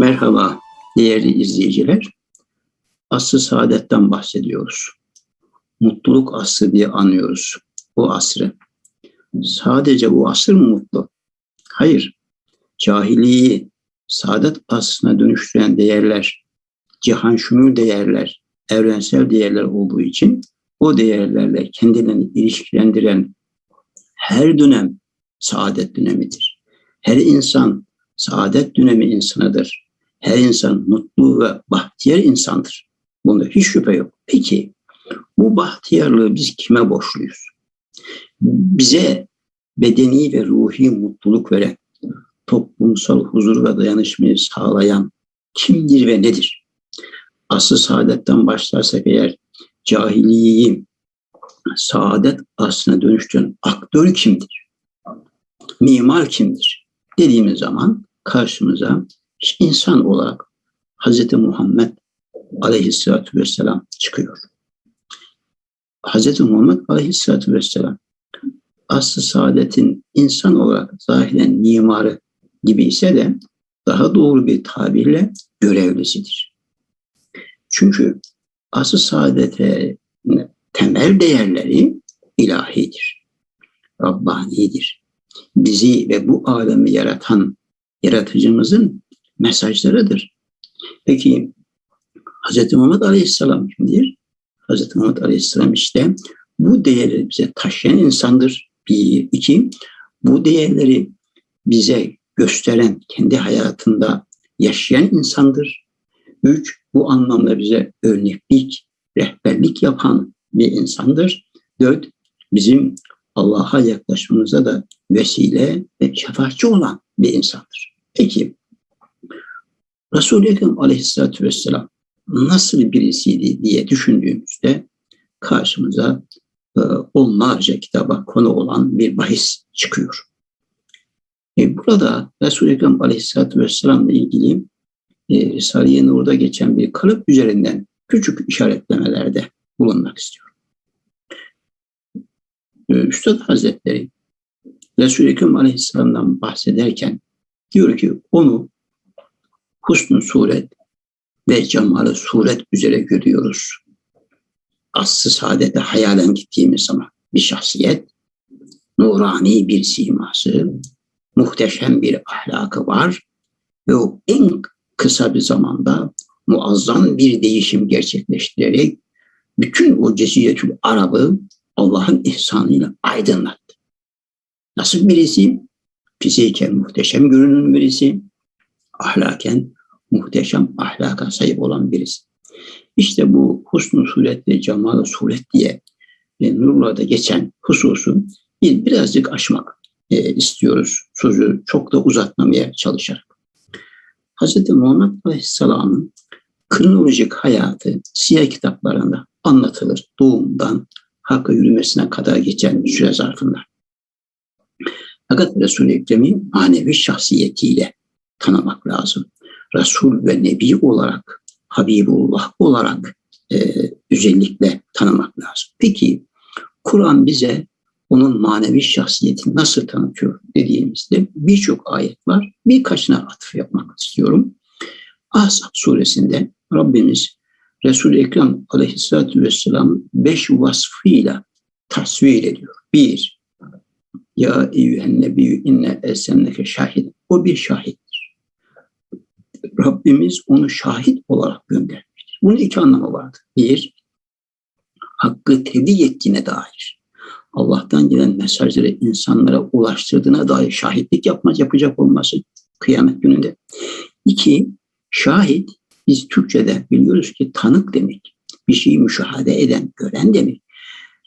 Merhaba değerli izleyiciler. Asr-ı saadetten bahsediyoruz. Mutluluk asrı diye anıyoruz o asrı. Sadece o asır mı mutlu? Hayır. Cahiliyi saadet asrına dönüştüren değerler, cihan şumul değerler, evrensel değerler olduğu için o değerlerle kendilerini ilişkilendiren her dönem saadet dönemidir. Her insan saadet dönemi insanıdır. Her insan mutlu ve bahtiyar insandır. Bunda hiç şüphe yok. Peki bu bahtiyarlığı biz kime borçluyuz? Bize bedeni ve ruhi mutluluk veren, toplumsal huzur ve dayanışmayı sağlayan kimdir ve nedir? Asıl saadetten başlarsak eğer cahiliyi saadet aslına dönüştüren aktör kimdir? Mimar kimdir? Dediğimiz zaman karşımıza insan olarak Hz. Muhammed aleyhissalatü vesselam çıkıyor. Hz. Muhammed aleyhissalatü vesselam aslı saadetin insan olarak zahiren mimarı gibi ise de daha doğru bir tabirle görevlisidir. Çünkü asıl saadete temel değerleri ilahidir, Rabbanidir. Bizi ve bu alemi yaratan yaratıcımızın mesajlarıdır. Peki Hz. Muhammed Aleyhisselam kimdir? Hz. Muhammed Aleyhisselam işte bu değerleri bize taşıyan insandır. Bir, iki, bu değerleri bize gösteren, kendi hayatında yaşayan insandır. Üç, bu anlamda bize örneklik, rehberlik yapan bir insandır. Dört, bizim Allah'a yaklaşmamıza da vesile ve şefaatçi olan bir insandır. Peki, Resul-i Ekrem aleyhissalatü vesselam nasıl birisiydi diye düşündüğümüzde karşımıza e, onlarca kitaba konu olan bir bahis çıkıyor. E, burada Resul-i Ekrem aleyhissalatü vesselamla ilgili e, Risale-i Nur'da geçen bir kalıp üzerinden küçük işaretlemelerde bulunmak istiyorum. E, Üstad Hazretleri Resul-i Ekrem aleyhisselamdan bahsederken diyor ki onu husn suret ve cemalı suret üzere görüyoruz. Aslı saadete hayalen gittiğimiz zaman bir şahsiyet, nurani bir siması, muhteşem bir ahlakı var ve o en kısa bir zamanda muazzam bir değişim gerçekleştirerek bütün o cesiyetül Arabı Allah'ın ihsanıyla aydınlattı. Nasıl birisi? Fiziken muhteşem görünen birisi, ahlaken muhteşem ahlaka sahip olan birisi. İşte bu husn-u suret ve cemal suret diye e, nurlarda geçen hususu bir, birazcık aşmak e, istiyoruz. Sözü çok da uzatmamaya çalışarak. Hz. Muhammed Aleyhisselam'ın kronolojik hayatı siyah kitaplarında anlatılır. Doğumdan hakka yürümesine kadar geçen süre zarfında. Fakat Resul-i Ekrem'in manevi şahsiyetiyle tanımak lazım. Resul ve Nebi olarak, Habibullah olarak e, özellikle tanımak lazım. Peki Kur'an bize onun manevi şahsiyetini nasıl tanıtıyor dediğimizde birçok ayet var. Birkaçına atıf yapmak istiyorum. Ahzab suresinde Rabbimiz Resul-i Ekrem aleyhissalatü vesselam beş vasfıyla tasvir ediyor. Bir, ya eyyühen nebiyyü inne esenneke şahid. O bir şahittir. Rabbimiz onu şahit olarak göndermiştir. Bunun iki anlamı vardır. Bir, hakkı tebliğ ettiğine dair. Allah'tan gelen mesajları insanlara ulaştırdığına dair şahitlik yapmaz, yapacak olması kıyamet gününde. İki, şahit biz Türkçe'de biliyoruz ki tanık demek. Bir şeyi müşahede eden, gören demek.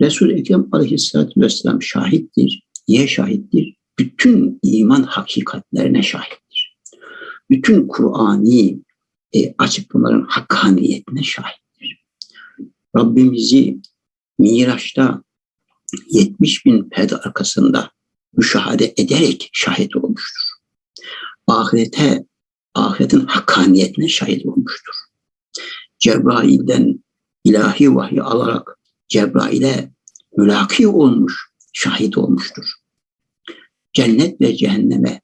Resul-i Ekrem aleyhissalatü vesselam şahittir. Niye şahittir? Bütün iman hakikatlerine şahittir. Bütün Kur'ani e, açıklamaların hakkaniyetine şahittir. Rabbimizi Miraç'ta 70 bin perde arkasında müşahede ederek şahit olmuştur. Ahirete, ahiretin hakkaniyetine şahit olmuştur. Cebrail'den ilahi vahyi alarak Cebrail'e mülaki olmuş, şahit olmuştur. Cennet ve cehenneme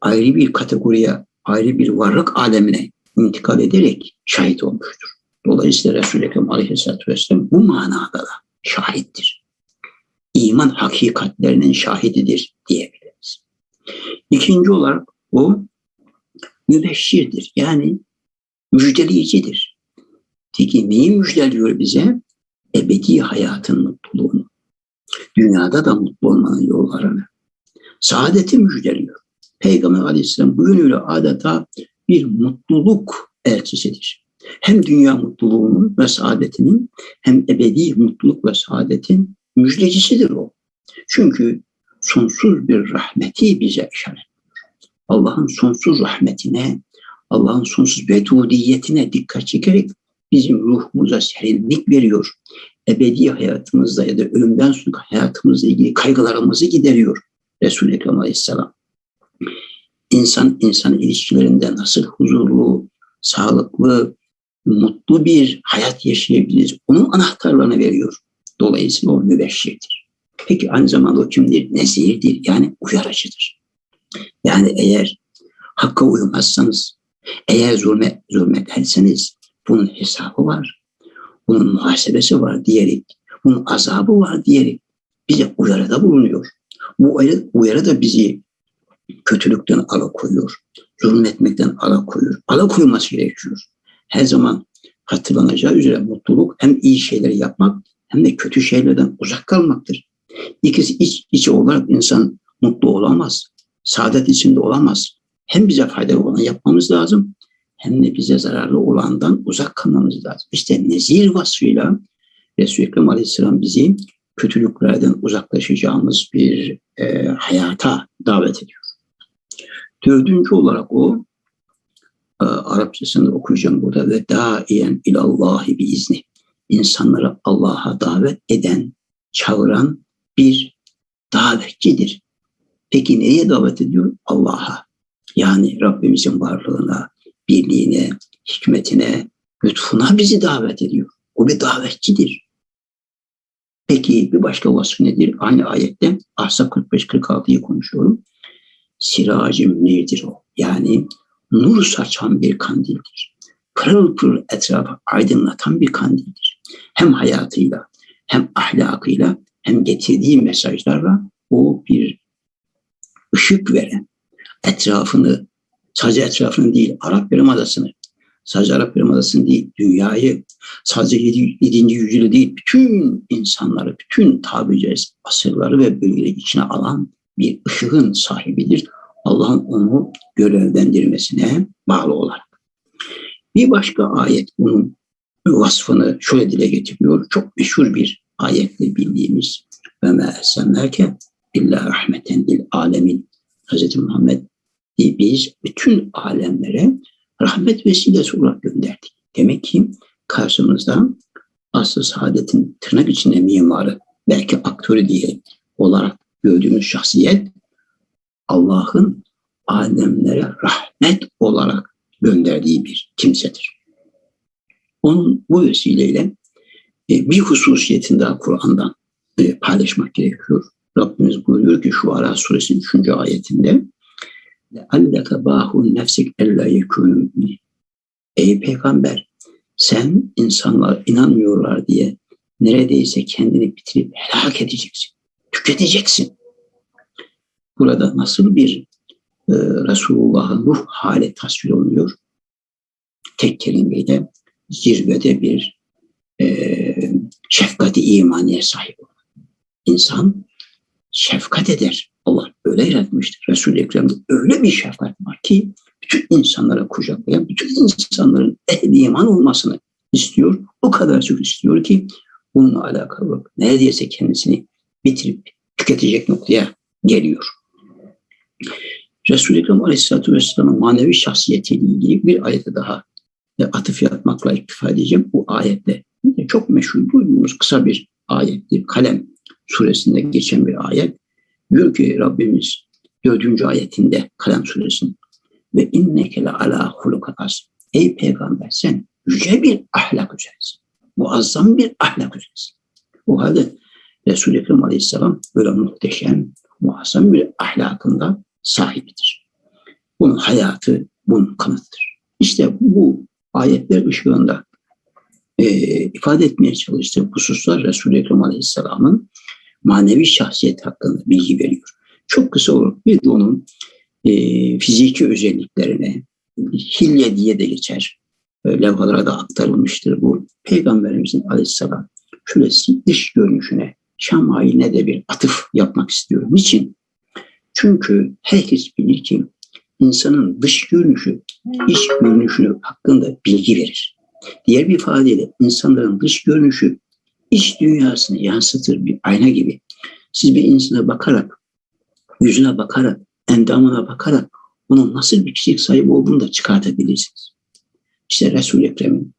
ayrı bir kategoriye ayrı bir varlık alemine intikal ederek şahit olmuştur. Dolayısıyla Resul-i Ekrem Aleyhisselatü Vesselam bu manada da şahittir. İman hakikatlerinin şahididir diyebiliriz. İkinci olarak o mübeşşirdir. Yani müjdeleyicidir. Peki neyi müjdeliyor bize? Ebedi hayatın mutluluğunu. Dünyada da mutlu olmanın yollarını. Saadeti müjdeliyor. Peygamber aleyhisselam bu yönüyle adeta bir mutluluk elçisidir. Hem dünya mutluluğunun ve saadetinin hem ebedi mutluluk ve saadetin müjdecisidir o. Çünkü sonsuz bir rahmeti bize işaret Allah'ın sonsuz rahmetine, Allah'ın sonsuz vedudiyetine dikkat çekerek bizim ruhumuza serinlik veriyor. Ebedi hayatımızda ya da ölümden sonraki hayatımızla ilgili kaygılarımızı gideriyor Resul-i Ekrem Aleyhisselam. İnsan insan ilişkilerinde nasıl huzurlu, sağlıklı, mutlu bir hayat yaşayabiliriz? Onun anahtarlarını veriyor. Dolayısıyla o mübeşşirdir. Peki aynı zamanda o kimdir? Nezirdir yani uyarıcıdır. Yani eğer hakka uymazsanız, eğer zulme, zulmederseniz bunun hesabı var. Bunun muhasebesi var diyerek, bunun azabı var diyerek bize uyarıda bulunuyor. Bu uyarı da bizi kötülükten alakoyuyor. Zulmetmekten alakoyuyor. Alakoyması gerekiyor. Her zaman hatırlanacağı üzere mutluluk hem iyi şeyleri yapmak hem de kötü şeylerden uzak kalmaktır. İkisi iç içe olarak insan mutlu olamaz saadet içinde olamaz. Hem bize faydalı olan yapmamız lazım hem de bize zararlı olandan uzak kalmamız lazım. İşte nezir vasfıyla Resul-i Ekrem Aleyhisselam bizi kötülüklerden uzaklaşacağımız bir e, hayata davet ediyor. Dördüncü olarak o e, Arapçasını okuyacağım burada ve daiyen ilallahi bi izni. İnsanları Allah'a davet eden, çağıran bir davetçidir. Peki nereye davet ediyor? Allah'a. Yani Rabbimizin varlığına, birliğine, hikmetine, lütfuna bizi davet ediyor. O bir davetçidir. Peki bir başka vasfı nedir? Aynı ayette Ahzab 45-46'yı konuşuyorum. Siracı münirdir o. Yani nur saçan bir kandildir. Pırıl pırıl etrafı aydınlatan bir kandildir. Hem hayatıyla, hem ahlakıyla, hem getirdiği mesajlarla o bir ışık veren, etrafını, sadece etrafını değil, Arap Yarımadası'nı, sadece Arap Yarımadası'nı değil, dünyayı, sadece 7. 7. yüzyılı değil, bütün insanları, bütün tabi asırları ve bölgeleri içine alan bir ışığın sahibidir. Allah'ın onu görevlendirmesine bağlı olarak. Bir başka ayet bunun vasfını şöyle dile getiriyor. Çok meşhur bir ayetle bildiğimiz ve me esennâke illa rahmeten lil alemin. Hz. Muhammed biz bütün alemlere rahmet vesilesi olarak gönderdik. Demek ki karşımızda asıl saadetin tırnak içinde mimarı, belki aktörü diye olarak gördüğümüz şahsiyet Allah'ın alemlere rahmet olarak gönderdiği bir kimsedir. Onun bu vesileyle e, bir hususiyetini daha Kur'an'dan e, paylaşmak gerekiyor. Rabbimiz buyuruyor ki şu Ara suresinin 3. ayetinde لَاَلَّكَ بَاهُ nefsik اَلَّا يَكُونُ Ey peygamber sen insanlar inanmıyorlar diye neredeyse kendini bitirip helak edeceksin. Tüketeceksin. Burada nasıl bir e, Resulullah'ın ruh hali tasvir oluyor? Tek kelimeyle zirvede bir e, şefkati imaniye sahip olan insan şefkat eder. Allah öyle yaratmıştır. Resul-i Ekrem'de öyle bir şefkat var ki bütün insanlara kucaklayan, bütün insanların ehli iman olmasını istiyor. O kadar çok istiyor ki bununla alakalı bak neredeyse kendisini bitirip tüketecek noktaya geliyor. Resul-i Ekrem Aleyhisselatü Vesselam'ın manevi şahsiyetiyle ilgili bir ayete daha atıf yapmakla iktifa edeceğim. Bu ayette çok meşhur duyduğumuz kısa bir ayettir. Kalem suresinde geçen bir ayet. Diyor ki Rabbimiz dördüncü ayetinde Kalem suresinin ve inneke le ala hulukas. Ey peygamber sen yüce bir ahlak üzeresin. Muazzam bir ahlak üzeresin. O halde Resul-i Ekrem Aleyhisselam böyle muhteşem, muazzam bir ahlakında sahibidir. Bunun hayatı bunun kanıtıdır. İşte bu ayetler ışığında e, ifade etmeye çalıştığı hususlar Resul-i Ekrem Aleyhisselam'ın manevi şahsiyet hakkında bilgi veriyor. Çok kısa olur. Bir de onun e, fiziki özelliklerine, hilye diye de geçer. E, levhalara da aktarılmıştır bu. Peygamberimizin aleyhisselam şurası dış görünüşüne, şamailine de bir atıf yapmak istiyorum. Niçin? Çünkü herkes bilir ki insanın dış görünüşü, iç görünüşü hakkında bilgi verir. Diğer bir ifadeyle insanların dış görünüşü iç dünyasını yansıtır bir ayna gibi. Siz bir insana bakarak, yüzüne bakarak, endamına bakarak onun nasıl bir kişilik sahibi olduğunu da çıkartabilirsiniz. İşte Resul-i Ekrem'in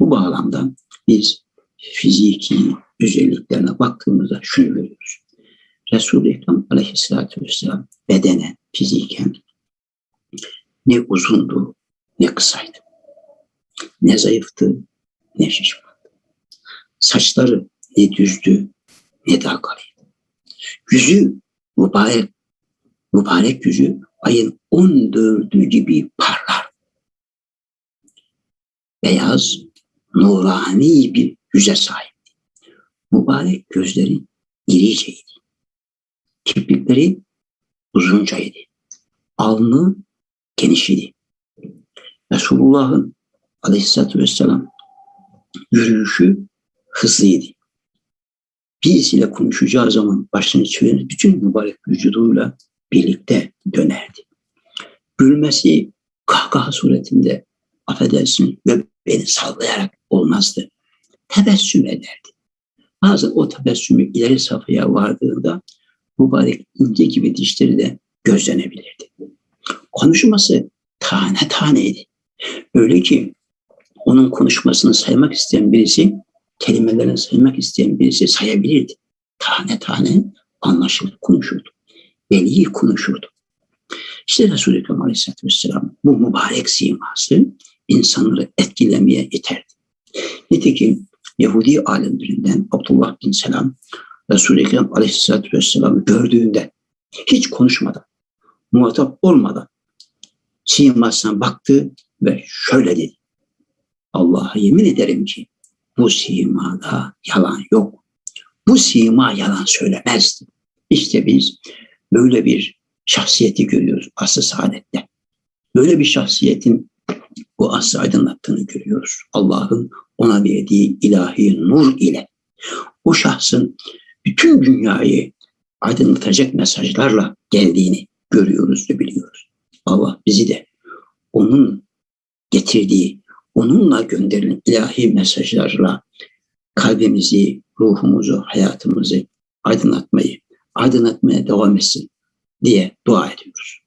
bu bağlamda biz fiziki özelliklerine baktığımızda şunu görüyoruz. Resul-i Ekrem aleyhissalatü vesselam bedenen, fiziken ne uzundu ne kısaydı. Ne zayıftı ne şişmandı. Saçları ne düzdü ne de akarıydı. Yüzü mübarek, mübarek yüzü ayın 14'ü gibi parlar. Beyaz, nurani bir yüze sahipti. Mübarek gözleri iriceydi. Kirpikleri uzuncaydı. Alnı geniş idi. Resulullah'ın aleyhissalatü vesselam yürüyüşü hızlıydı. Birisiyle konuşacağı zaman başını çevirir, bütün mübarek vücuduyla birlikte dönerdi. Gülmesi kahkaha suretinde affedersin ve beni sallayarak olmazdı. Tebessüm ederdi. Bazen o tebessümü ileri safhaya vardığında mübarek ince gibi dişleri de gözlenebilirdi. Konuşması tane taneydi. Öyle ki onun konuşmasını saymak isteyen birisi, kelimelerini saymak isteyen birisi sayabilirdi. Tane tane anlaşılır konuşurdu. Belli konuşurdu. İşte Resulü Ekrem Aleyhisselatü Vesselam bu mübarek siması insanları etkilemeye yeterdi. Nitekim Yahudi alimlerinden Abdullah bin Selam Resul-i Ekrem Aleyhisselatü Vesselam'ı gördüğünde hiç konuşmadan, muhatap olmadan simasına baktı ve şöyle dedi. Allah'a yemin ederim ki bu simada yalan yok. Bu sima yalan söylemezdi. İşte biz böyle bir şahsiyeti görüyoruz asr saadette. Böyle bir şahsiyetin bu asrı aydınlattığını görüyoruz. Allah'ın ona verdiği ilahi nur ile o şahsın bütün dünyayı aydınlatacak mesajlarla geldiğini görüyoruz ve biliyoruz. Allah bizi de onun getirdiği, onunla gönderilen ilahi mesajlarla kalbimizi, ruhumuzu, hayatımızı aydınlatmayı, aydınlatmaya devam etsin diye dua ediyoruz.